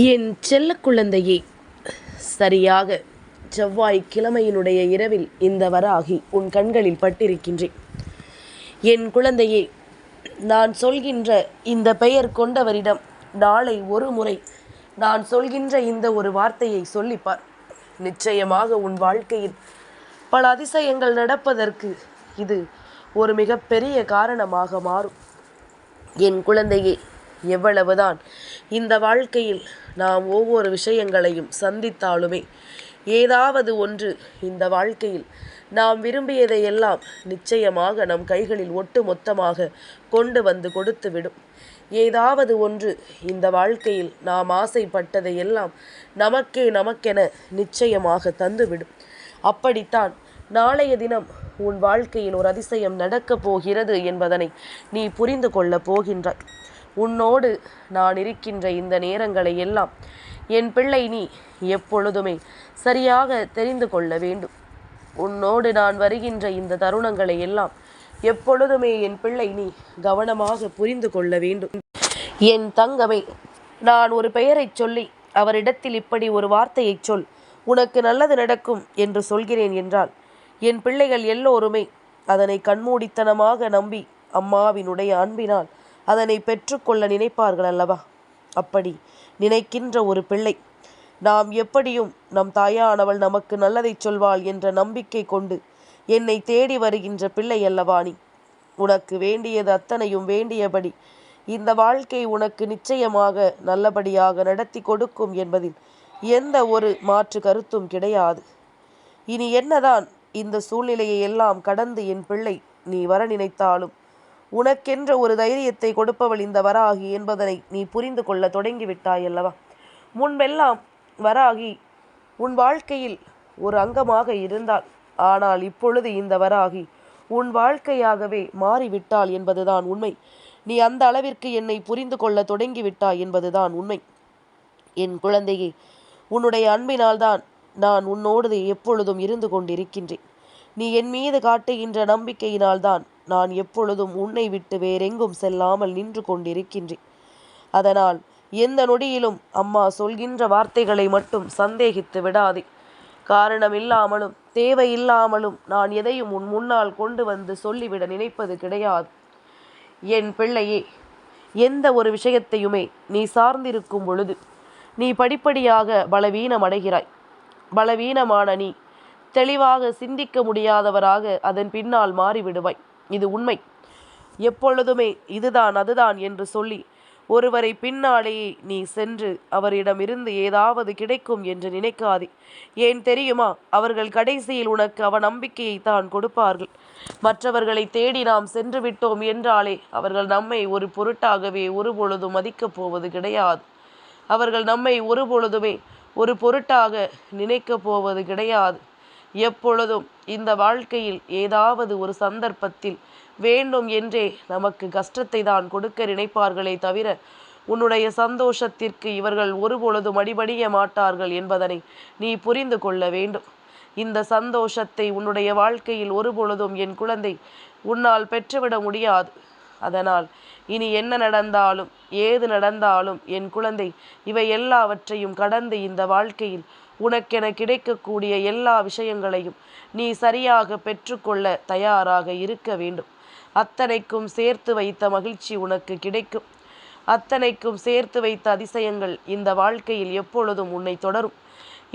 என் செல்ல குழந்தையே சரியாக செவ்வாய் கிழமையினுடைய இரவில் இந்த வராகி உன் கண்களில் பட்டிருக்கின்றேன். என் குழந்தையே நான் சொல்கின்ற இந்த பெயர் கொண்டவரிடம் நாளை ஒரு முறை நான் சொல்கின்ற இந்த ஒரு வார்த்தையை சொல்லிப்பார். நிச்சயமாக உன் வாழ்க்கையில் பல அதிசயங்கள் நடப்பதற்கு இது ஒரு மிகப்பெரிய காரணமாக மாறும். என் குழந்தையே எவ்வளவுதான். இந்த வாழ்க்கையில் நாம் ஒவ்வொரு விஷயங்களையும் சந்தித்தாலுமே ஏதாவது ஒன்று இந்த வாழ்க்கையில் நாம் விரும்பியதை எல்லாம் நிச்சயமாக நம் கைகளில் ஒட்டு மொத்தமாக கொண்டு வந்து கொடுத்துவிடும். ஏதாவது ஒன்று இந்த வாழ்க்கையில் நாம் ஆசைப்பட்டதை எல்லாம் நமக்கே நமக்கென நிச்சயமாக தந்துவிடும். அப்படித்தான் நாளைய தினம் உன் வாழ்க்கையில் ஒரு அதிசயம் நடக்கப் போகிறது என்பதனை நீ புரிந்து கொள்ளப் போகின்றாய். உன்னோடு நான் இருக்கின்ற இந்த நேரங்களை எல்லாம் என் பிள்ளை நீ எப்பொழுதுமே சரியாக தெரிந்து கொள்ள வேண்டும். உன்னோடு நான் வருகின்ற இந்த தருணங்களை எல்லாம் எப்பொழுதுமே என் பிள்ளை நீ கவனமாக புரிந்து கொள்ள வேண்டும். என் தங்கமே நான் ஒரு பெயரைச் சொல்லி அவரிடத்தில் இப்படி ஒரு வார்த்தையைச் சொல். உனக்கு நல்லது நடக்கும் என்று சொல்கிறேன் என்றால் என் பிள்ளைகள் எல்லோருமே அதனை கண்மூடித்தனமாக நம்பி அம்மாவினுடைய அன்பினால் அதனை பெற்றுக்கொள்ள நினைப்பார்கள் அல்லவா? அப்படி நினைக்கின்ற ஒரு பிள்ளை நாம் எப்படியும் நம் தாயானவள் நமக்கு நல்லதை சொல்வாள் என்ற நம்பிக்கை கொண்டு என்னை தேடி வருகின்ற பிள்ளை அல்லவா நீ? உனக்கு வேண்டியது அத்தனையும் வேண்டியபடி இந்த வாழ்க்கை உனக்கு நிச்சயமாக நல்லபடியாக நடத்தி கொடுக்கும் என்பதில் எந்த ஒரு மாற்று கருத்தும் கிடையாது. இனி என்னதான் இந்த சூழ்நிலையை எல்லாம் கடந்து என் பிள்ளை நீ வர நினைத்தாலும் உனக்கென்ற ஒரு தைரியத்தை கொடுப்பவள் இந்த வராகி என்பதனை நீ புரிந்து கொள்ள தொடங்கிவிட்டாய் அல்லவா முன்பெல்லாம் வராகி உன் வாழ்க்கையில் ஒரு அங்கமாக இருந்தாள். ஆனால் இப்பொழுது இந்த வராகி உன் வாழ்க்கையாகவே மாறிவிட்டாள் என்பதுதான் உண்மை. நீ அந்த அளவிற்கு என்னை புரிந்து கொள்ள தொடங்கிவிட்டாய் என்பதுதான் உண்மை. என் குழந்தையே உன்னுடைய அன்பினால்தான் நான் உன்னோடு எப்பொழுதும் இருந்து கொண்டிருக்கின்றேன். நீ என் மீது காட்டுகின்ற நம்பிக்கையினால்தான் நான் எப்பொழுதும் உன்னை விட்டு வேறெங்கும் செல்லாமல் நின்று கொண்டிருக்கின்றேன். அதனால் எந்த நொடியிலும் அம்மா சொல்கின்ற வார்த்தைகளை மட்டும் சந்தேகித்து விடாதே. காரணமில்லாமலும் தேவையில்லாமலும் நான் எதையும் உன் முன்னால் கொண்டு வந்து சொல்லிவிட நினைப்பது கிடையாது. என் பிள்ளையே எந்த ஒரு விஷயத்தையுமே நீ சார்ந்திருக்கும் பொழுது நீ படிப்படியாக பலவீனம் அடைகிறாய் பலவீனமான நீ தெளிவாக சிந்திக்க முடியாதவராக அதன் பின்னால் மாறிவிடுவாய். இது உண்மை. எப்பொழுதுமே இதுதான் அதுதான் என்று சொல்லி ஒருவரை பின்னாலேயே நீ சென்று அவரிடமிருந்து ஏதாவது கிடைக்கும் என்று நினைக்காதே. ஏன் தெரியுமா? அவர்கள் கடைசியில் உனக்கு அவ நம்பிக்கையை தான் கொடுப்பார்கள். மற்றவர்களை தேடி நாம் சென்று விட்டோம் என்றாலே அவர்கள் நம்மை ஒரு பொருட்டாகவே ஒருபொழுதும் மதிக்கப் போவது கிடையாது. அவர்கள் நம்மை ஒருபொழுதுமே ஒரு பொருட்டாக நினைக்கப் போவது கிடையாது. எப்பொழுதும் இந்த வாழ்க்கையில் ஏதாவது ஒரு சந்தர்ப்பத்தில் வேண்டும் என்றே நமக்கு கஷ்டத்தை தான் கொடுக்க நினைப்பார்களே தவிர உன்னுடைய சந்தோஷத்திற்கு இவர்கள் ஒருபொழுதும் அடிபடிய மாட்டார்கள் என்பதனை நீ புரிந்து கொள்ள வேண்டும். இந்த சந்தோஷத்தை உன்னுடைய வாழ்க்கையில் ஒருபொழுதும் என் குழந்தை உன்னால் பெற்றுவிட முடியாது. அதனால் இனி என்ன நடந்தாலும் ஏது நடந்தாலும் என் குழந்தை இவை எல்லாவற்றையும் கடந்து இந்த வாழ்க்கையில் உனக்கென கிடைக்கக்கூடிய எல்லா விஷயங்களையும் நீ சரியாக பெற்றுக்கொள்ள தயாராக இருக்க வேண்டும். அத்தனைக்கும் சேர்த்து வைத்த மகிழ்ச்சி உனக்கு கிடைக்கும். அத்தனைக்கும் சேர்த்து வைத்த அதிசயங்கள் இந்த வாழ்க்கையில் எப்பொழுதும் உன்னை தொடரும்.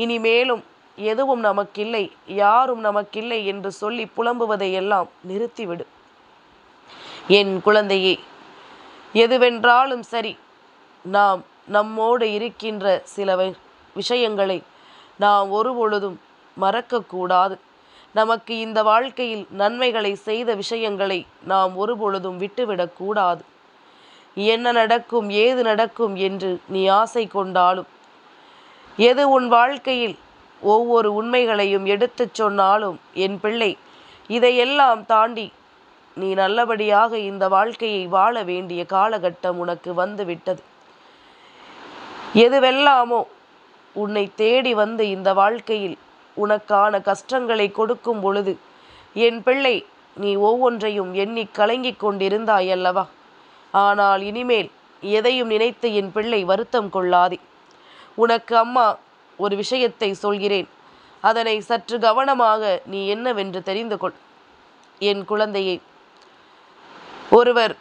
இனிமேலும் எதுவும் நமக்கில்லை யாரும் நமக்கில்லை என்று சொல்லி புலம்புவதை எல்லாம் நிறுத்திவிடு. என் குழந்தையே எதுவென்றாலும் சரி நாம் நம்மோடு இருக்கின்ற சில விஷயங்களை நாம் ஒருபொழுதும் மறக்கக்கூடாது. நமக்கு இந்த வாழ்க்கையில் நன்மைகளை செய்த விஷயங்களை நாம் ஒருபொழுதும் விட்டுவிடக்கூடாது. என்ன நடக்கும் ஏது நடக்கும் என்று நீ ஆசை கொண்டாலும் எது உன் வாழ்க்கையில் ஒவ்வொரு உண்மைகளையும் எடுத்துச் சொன்னாலும் என் பிள்ளை இதையெல்லாம் தாண்டி நீ நல்லபடியாக இந்த வாழ்க்கையை வாழ வேண்டிய காலகட்டம் உனக்கு வந்துவிட்டது. எதுவெல்லாமோ உன்னை தேடி வந்து இந்த வாழ்க்கையில் உனக்கான கஷ்டங்களை கொடுக்கும் பொழுது என் பிள்ளை நீ ஒவ்வொன்றையும் எண்ணி கலங்கிக் கொண்டிருந்தாய் அல்லவா? ஆனால் இனிமேல் எதையும் நினைத்து என் பிள்ளை வருத்தம் கொள்ளாதே. உனக்கு அம்மா ஒரு விஷயத்தை சொல்கிறேன். அதனை சற்று கவனமாக நீ என்னவென்று தெரிந்து கொள். என் குழந்தையே ஒருவர்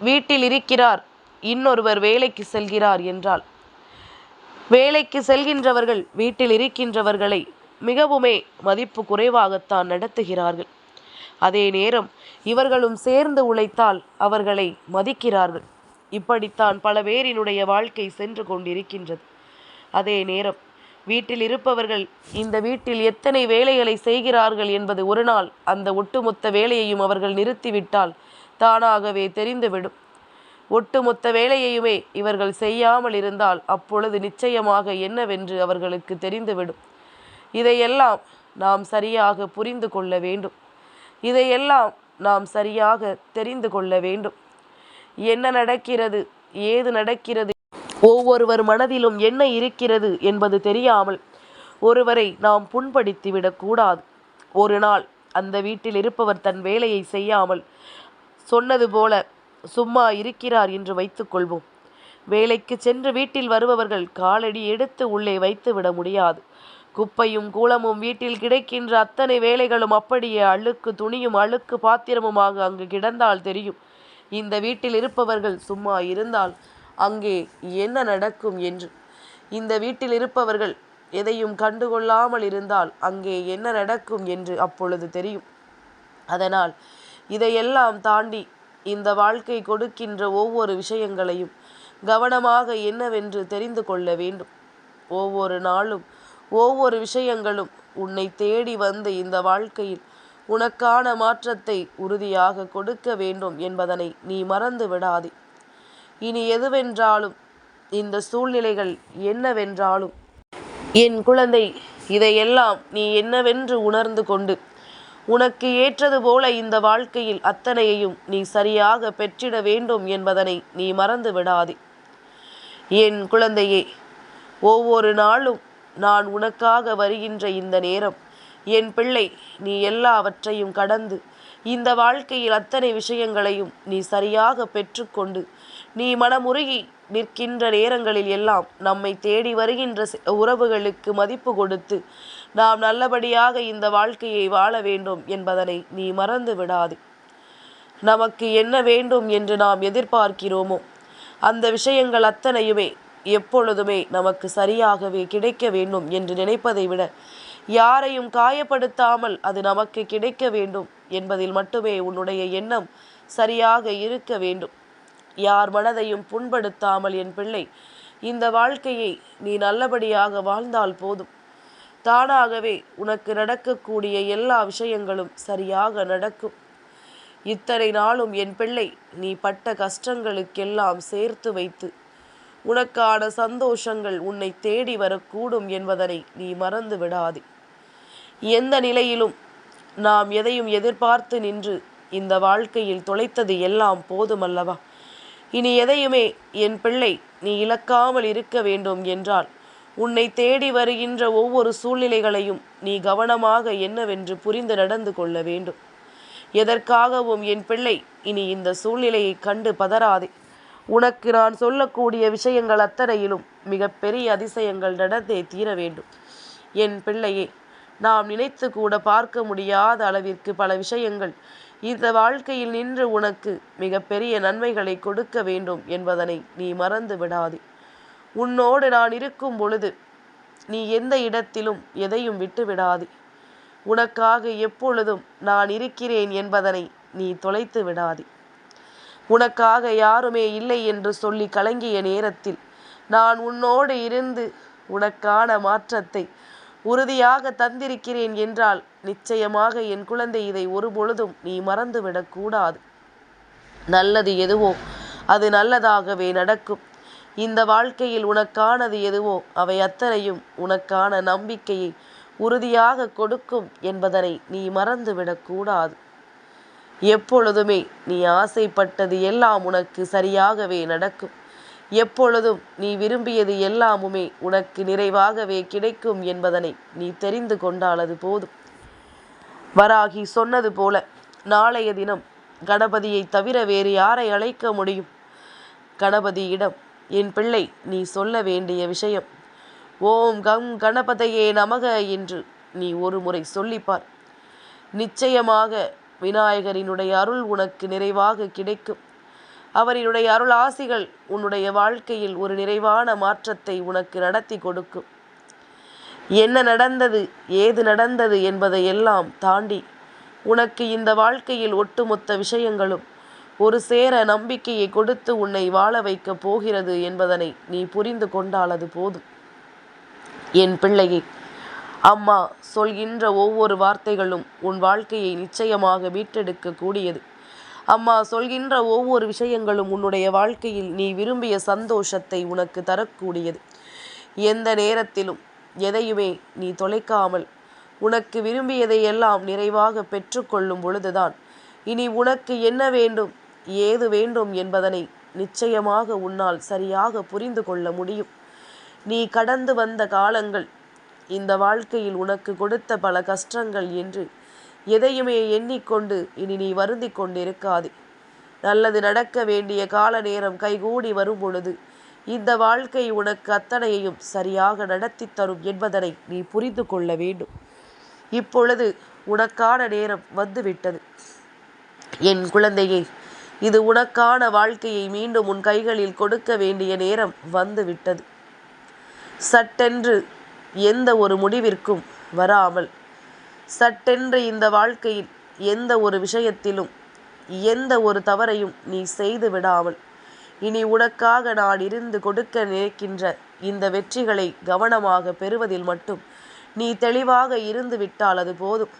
வீட்டில் இருக்கிறார் இன்னொருவர் வேலைக்கு செல்கிறார் என்றால் வேலைக்கு செல்கின்றவர்கள் வீட்டில் இருக்கின்றவர்களை மிகவுமே மதிப்பு குறைவாகத்தான் நடத்துகிறார்கள். அதே நேரம் இவர்களும் சேர்ந்து உழைத்தால் அவர்களை மதிக்கிறார்கள். இப்படித்தான் பல பேரினுடைய வாழ்க்கை சென்று கொண்டிருக்கின்றது. அதே நேரம் வீட்டில் இருப்பவர்கள் இந்த வீட்டில் எத்தனை வேலைகளை செய்கிறார்கள் என்பது ஒரு நாள் அந்த ஒட்டுமொத்த வேலையையும் அவர்கள் நிறுத்திவிட்டால் தானாகவே தெரிந்துவிடும். ஒட்டுமொத்த வேலையையுமே இவர்கள் செய்யாமல் இருந்தால் அப்பொழுது நிச்சயமாக என்னவென்று அவர்களுக்கு தெரிந்துவிடும். இதையெல்லாம் நாம் சரியாக புரிந்து கொள்ள வேண்டும். இதையெல்லாம் நாம் சரியாக தெரிந்து கொள்ள வேண்டும். என்ன நடக்கிறது? ஏது நடக்கிறது? ஒவ்வொருவர் மனதிலும் என்ன இருக்கிறது என்பது தெரியாமல் ஒருவரை நாம் புண்படுத்தி விடக்கூடாது ஒரு நாள் அந்த வீட்டில் இருப்பவர் தன் வேலையை செய்யாமல் சொன்னது போல சும்மா இருக்கிறார் என்று வைத்துக்கொள்வோம் வேலைக்கு சென்று வீட்டில் வருபவர்கள் காலடி எடுத்து உள்ளே வைத்து விட முடியாது. குப்பையும் கூலமும் வீட்டில் கிடைக்கின்ற அத்தனை வேலைகளும் அப்படியே அழுக்கு துணியும் அழுக்கு பாத்திரமுமாக அங்கு கிடந்தால் தெரியும். இந்த வீட்டில் இருப்பவர்கள் சும்மா இருந்தால் அங்கே என்ன நடக்கும் என்று. இந்த வீட்டில் இருப்பவர்கள் எதையும் கண்டுகொள்ளாமல் இருந்தால் அங்கே என்ன நடக்கும் என்று அப்பொழுது தெரியும். அதனால் இதையெல்லாம் தாண்டி இந்த வாழ்க்கை கொடுக்கின்ற ஒவ்வொரு விஷயங்களையும் கவனமாக என்னவென்று தெரிந்து கொள்ள வேண்டும். ஒவ்வொரு நாளும் ஒவ்வொரு விஷயங்களும் உன்னை தேடி வந்து இந்த வாழ்க்கையில் உனக்கான மாற்றத்தை உறுதியாக கொடுக்க வேண்டும் என்பதனை நீ மறந்து விடாதே. இனி எதுவென்றாலும் இந்த சூழ்நிலைகள் என்னவென்றாலும் என் குழந்தை இதையெல்லாம் நீ என்னவென்று உணர்ந்து கொண்டு உனக்கு ஏற்றது போல இந்த வாழ்க்கையில் அத்தனையையும் நீ சரியாக பெற்றிட வேண்டும் என்பதனை நீ மறந்து விடாதே. என் குழந்தையே ஒவ்வொரு நாளும் நான் உனக்காக வருகின்ற இந்த நேரம் என் பிள்ளை நீ எல்லாவற்றையும் கடந்து இந்த வாழ்க்கையில் அத்தனை விஷயங்களையும் நீ சரியாக பெற்றுக்கொண்டு நீ மனமுருகி நிற்கின்ற நேரங்களில் எல்லாம் நம்மை தேடி வருகின்ற உறவுகளுக்கு மதிப்பு கொடுத்து நாம் நல்லபடியாக இந்த வாழ்க்கையை வாழ வேண்டும் என்பதனை நீ மறந்து விடாது. நமக்கு என்ன வேண்டும் என்று நாம் எதிர்பார்க்கிறோமோ அந்த விஷயங்கள் அத்தனையுமே எப்பொழுதுமே நமக்கு சரியாகவே கிடைக்க வேண்டும் என்று நினைப்பதை விட யாரையும் காயப்படுத்தாமல் அது நமக்கு கிடைக்க வேண்டும் என்பதில் மட்டுமே உன்னுடைய எண்ணம் சரியாக இருக்க வேண்டும். யார் மனதையும் புண்படுத்தாமல் என் பிள்ளை இந்த வாழ்க்கையை நீ நல்லபடியாக வாழ்ந்தால் போதும். தானாகவே உனக்கு நடக்கக்கூடிய எல்லா விஷயங்களும் சரியாக நடக்கும். இத்தனை நாளும் என் பிள்ளை நீ பட்ட கஷ்டங்களுக்கெல்லாம் சேர்த்து வைத்து உனக்கான சந்தோஷங்கள் உன்னை தேடி வரக்கூடும் என்பதனை நீ மறந்து விடாதே. எந்த நிலையிலும் நாம் எதையும் எதிர்பார்த்து நின்று இந்த வாழ்க்கையில் தொலைத்தது எல்லாம் போதுமல்லவா? இனி எதையுமே என் பிள்ளை நீ இழக்காமல் இருக்க வேண்டும் என்றால் உன்னை தேடி வருகின்ற ஒவ்வொரு சூழ்நிலைகளையும் நீ கவனமாக என்னவென்று புரிந்து நடந்து கொள்ள வேண்டும். எதற்காகவும் என் பிள்ளை இனி இந்த சூழ்நிலையை கண்டு பதறாதே. உனக்கு நான் சொல்லக்கூடிய விஷயங்கள் அத்தனையிலும் மிகப்பெரிய அதிசயங்கள் நடந்தே தீர வேண்டும். என் பிள்ளையே நாம் நினைத்து கூட பார்க்க முடியாத அளவிற்கு பல விஷயங்கள் இந்த வாழ்க்கையில் நின்று உனக்கு மிகப்பெரிய நன்மைகளை கொடுக்க வேண்டும் என்பதனை நீ மறந்து விடாதே. உன்னோடு நான் இருக்கும் பொழுது நீ எந்த இடத்திலும் எதையும் விட்டுவிடாது. உனக்காக எப்பொழுதும் நான் இருக்கிறேன் என்பதனை நீ தொலைத்து விடாதே. உனக்காக யாருமே இல்லை என்று சொல்லி கலங்கிய நேரத்தில் நான் உன்னோடு இருந்து உனக்கான மாற்றத்தை உறுதியாக தந்திருக்கிறேன் என்றால் நிச்சயமாக என் குழந்தை இதை ஒரு பொழுதும் நீ மறந்துவிடக்கூடாது நல்லது எதுவோ அது நல்லதாகவே நடக்கும். இந்த வாழ்க்கையில் உனக்கானது எதுவோ அவை அத்தனையும் உனக்கான நம்பிக்கையை உறுதியாக கொடுக்கும் என்பதனை நீ மறந்துவிடக்கூடாது எப்பொழுதுமே நீ ஆசைப்பட்டது எல்லாம் உனக்கு சரியாகவே நடக்கும். எப்பொழுதும் நீ விரும்பியது எல்லாமுமே உனக்கு நிறைவாகவே கிடைக்கும் என்பதனை நீ தெரிந்து கொண்டாலது போதும். வராகி சொன்னது போல நாளைய தினம் கணபதியை தவிர வேறு யாரை அழைக்க முடியும்? கணபதியிடம் என் பிள்ளை நீ சொல்ல வேண்டிய விஷயம். ஓம் கம் கணபதையே நமக என்று நீ ஒரு முறை சொல்லிப்பார். நிச்சயமாக விநாயகரினுடைய அருள் உனக்கு நிறைவாக கிடைக்கும். அவரினுடைய அருள் ஆசிகள் உன்னுடைய வாழ்க்கையில் ஒரு நிறைவான மாற்றத்தை உனக்கு நடத்தி கொடுக்கும். என்ன நடந்தது ஏது நடந்தது என்பதை எல்லாம் தாண்டி உனக்கு இந்த வாழ்க்கையில் ஒட்டுமொத்த விஷயங்களும் ஒரு சேர நம்பிக்கையை கொடுத்து உன்னை வாழ வைக்கப் போகிறது என்பதனை நீ புரிந்து கொண்டால் அது போதும். என் பிள்ளையை அம்மா சொல்கின்ற ஒவ்வொரு வார்த்தைகளும் உன் வாழ்க்கையை நிச்சயமாக மீட்டெடுக்க கூடியது. அம்மா சொல்கின்ற ஒவ்வொரு விஷயங்களும் உன்னுடைய வாழ்க்கையில் நீ விரும்பிய சந்தோஷத்தை உனக்கு தரக்கூடியது. எந்த நேரத்திலும் எதையுமே நீ தொலைக்காமல் உனக்கு விரும்பியதை எல்லாம் நிறைவாக பெற்றுக்கொள்ளும் பொழுதுதான் இனி உனக்கு என்ன வேண்டும் ஏது வேண்டும் என்பதனை நிச்சயமாக உன்னால் சரியாக புரிந்து கொள்ள முடியும். நீ கடந்து வந்த காலங்கள் இந்த வாழ்க்கையில் உனக்கு கொடுத்த பல கஷ்டங்கள் என்று எதையுமே எண்ணிக்கொண்டு இனி நீ வருந்தி கொண்டிருக்காதே. நல்லது நடக்க வேண்டிய கால நேரம் கைகூடி வரும் பொழுது இந்த வாழ்க்கை உனக்கு அத்தனையையும் சரியாக நடத்தி தரும் என்பதனை நீ புரிந்து கொள்ள வேண்டும். இப்பொழுது உனக்கான நேரம் வந்துவிட்டது. என் குழந்தையை இது உனக்கான வாழ்க்கையை மீண்டும் உன் கைகளில் கொடுக்க வேண்டிய நேரம் வந்துவிட்டது. சட்டென்று எந்த ஒரு முடிவிற்கும் வராமல் சட்டென்று இந்த வாழ்க்கையில் எந்த ஒரு விஷயத்திலும் எந்த ஒரு தவறையும் நீ செய்து விடாமல் இனி உனக்காக நான் இருந்து கொடுக்க நினைக்கின்ற இந்த வெற்றிகளை கவனமாக பெறுவதில் மட்டும் நீ தெளிவாக இருந்து விட்டால் அது போதும்.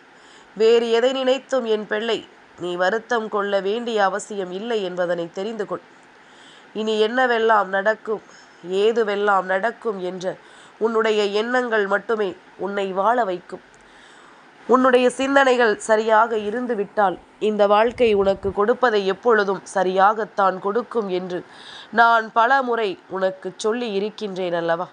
வேறு எதை நினைத்தும் என் பிள்ளை நீ வருத்தம் கொள்ள வேண்டிய அவசியம் இல்லை என்பதனை தெரிந்து கொள். இனி என்னவெல்லாம் நடக்கும் ஏதுவெல்லாம் நடக்கும் என்ற உன்னுடைய எண்ணங்கள் மட்டுமே உன்னை வாழ வைக்கும். உன்னுடைய சிந்தனைகள் சரியாக இருந்துவிட்டால் இந்த வாழ்க்கை உனக்கு கொடுப்பதை எப்பொழுதும் சரியாகத்தான் கொடுக்கும் என்று நான் பல முறை உனக்கு சொல்லி இருக்கின்றேன் அல்லவா?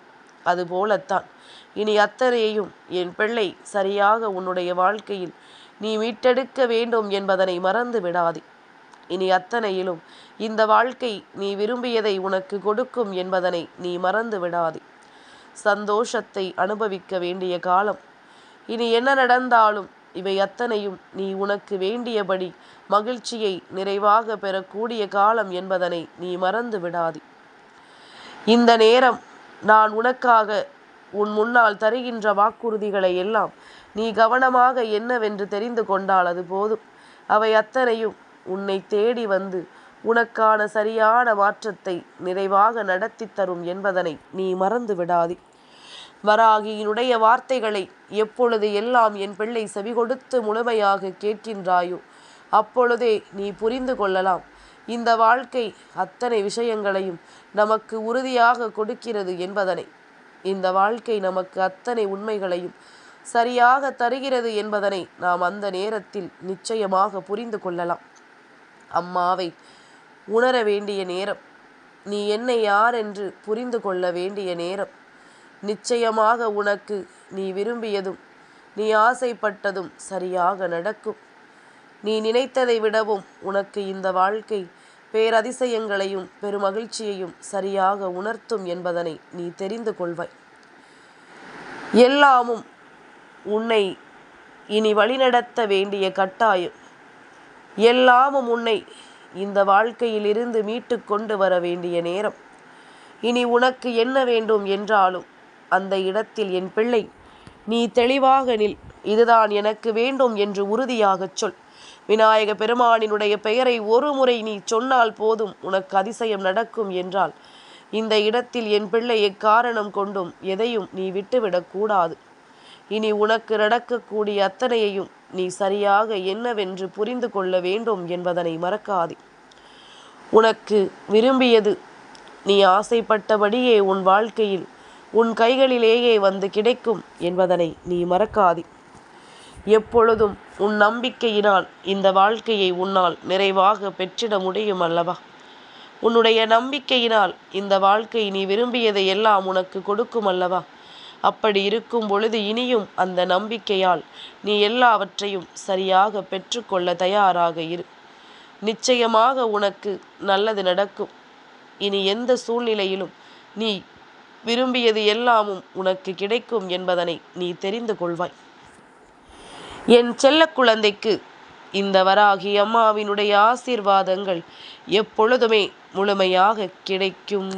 அதுபோலத்தான். இனி அத்தனையையும் என் பிள்ளை சரியாக உன்னுடைய வாழ்க்கையில் நீ மீட்டெடுக்க வேண்டும் என்பதனை மறந்து விடாதே. இனி அத்தனையிலும் இந்த வாழ்க்கை நீ விரும்பியதை உனக்கு கொடுக்கும் என்பதனை நீ மறந்து விடாதே. சந்தோஷத்தை அனுபவிக்க வேண்டிய காலம். இனி என்ன நடந்தாலும் இவை அத்தனையும் நீ உனக்கு வேண்டியபடி மகிழ்ச்சியை நிறைவாக பெறக்கூடிய காலம் என்பதனை நீ மறந்து விடாதே. இந்த நேரம் நான் உனக்காக உன் முன்னால் தருகின்ற வாக்குறுதிகளை எல்லாம் நீ கவனமாக என்னவென்று தெரிந்து கொண்டால் அது போதும். அவை அத்தனையும் உன்னை தேடி வந்து உனக்கான சரியான மாற்றத்தை நிறைவாக நடத்தி தரும் என்பதனை நீ மறந்து விடாதே. வராகியினுடைய வார்த்தைகளை எப்பொழுது எல்லாம் என் பிள்ளை செவி கொடுத்து முழுமையாக கேட்கின்றாயோ அப்பொழுதே நீ புரிந்து கொள்ளலாம். இந்த வாழ்க்கை அத்தனை விஷயங்களையும் நமக்கு உறுதியாக கொடுக்கிறது என்பதனை. இந்த வாழ்க்கை நமக்கு அத்தனை உண்மைகளையும் சரியாக தருகிறது என்பதனை நாம் அந்த நேரத்தில் நிச்சயமாக புரிந்து கொள்ளலாம். அம்மாவை உணர வேண்டிய நேரம். நீ என்னை யார் என்று புரிந்து கொள்ள வேண்டிய நேரம். நிச்சயமாக உனக்கு நீ விரும்பியதும் நீ ஆசைப்பட்டதும் சரியாக நடக்கும். நீ நினைத்ததை விடவும் உனக்கு இந்த வாழ்க்கை பேரதிசயங்களையும் பெருமகிழ்ச்சியையும் சரியாக உணர்த்தும் என்பதனை நீ தெரிந்து கொள்வாய். எல்லாமும் உன்னை இனி வழிநடத்த வேண்டிய கட்டாயம். எல்லாமும் உன்னை இந்த வாழ்க்கையிலிருந்து மீட்டு கொண்டு வர வேண்டிய நேரம். இனி உனக்கு என்ன வேண்டும் என்றாலும் அந்த இடத்தில் என் பிள்ளை நீ தெளிவாக நில். இதுதான் எனக்கு வேண்டும் என்று உறுதியாகச் சொல். விநாயக பெருமானினுடைய பெயரை ஒரு முறை நீ சொன்னால் போதும் உனக்கு அதிசயம் நடக்கும் என்றால் இந்த இடத்தில் என் பிள்ளை எக்காரணம் கொண்டும் எதையும் நீ விட்டுவிடக்கூடாது இனி உனக்கு நடக்கக்கூடிய அத்தனையையும் நீ சரியாக என்னவென்று புரிந்து கொள்ள வேண்டும் என்பதனை மறக்காதே. உனக்கு விரும்பியது நீ ஆசைப்பட்டபடியே உன் வாழ்க்கையில் உன் கைகளிலேயே வந்து கிடைக்கும் என்பதனை நீ மறக்காதே. எப்பொழுதும் உன் நம்பிக்கையினால் இந்த வாழ்க்கையை உன்னால் நிறைவாக பெற்றிட முடியும் அல்லவா? உன்னுடைய நம்பிக்கையினால் இந்த வாழ்க்கை நீ விரும்பியதை எல்லாம் உனக்கு கொடுக்கும் அல்லவா? அப்படி இருக்கும் பொழுது இனியும் அந்த நம்பிக்கையால் நீ எல்லாவற்றையும் சரியாக பெற்றுக்கொள்ள தயாராக இரு. நிச்சயமாக உனக்கு நல்லது நடக்கும். இனி எந்த சூழ்நிலையிலும் நீ விரும்பியது எல்லாமும் உனக்கு கிடைக்கும் என்பதனை நீ தெரிந்து கொள்வாய். என் செல்ல குழந்தைக்கு இந்த வராகி அம்மாவினுடைய ஆசீர்வாதங்கள் எப்பொழுதுமே முழுமையாக கிடைக்கும்.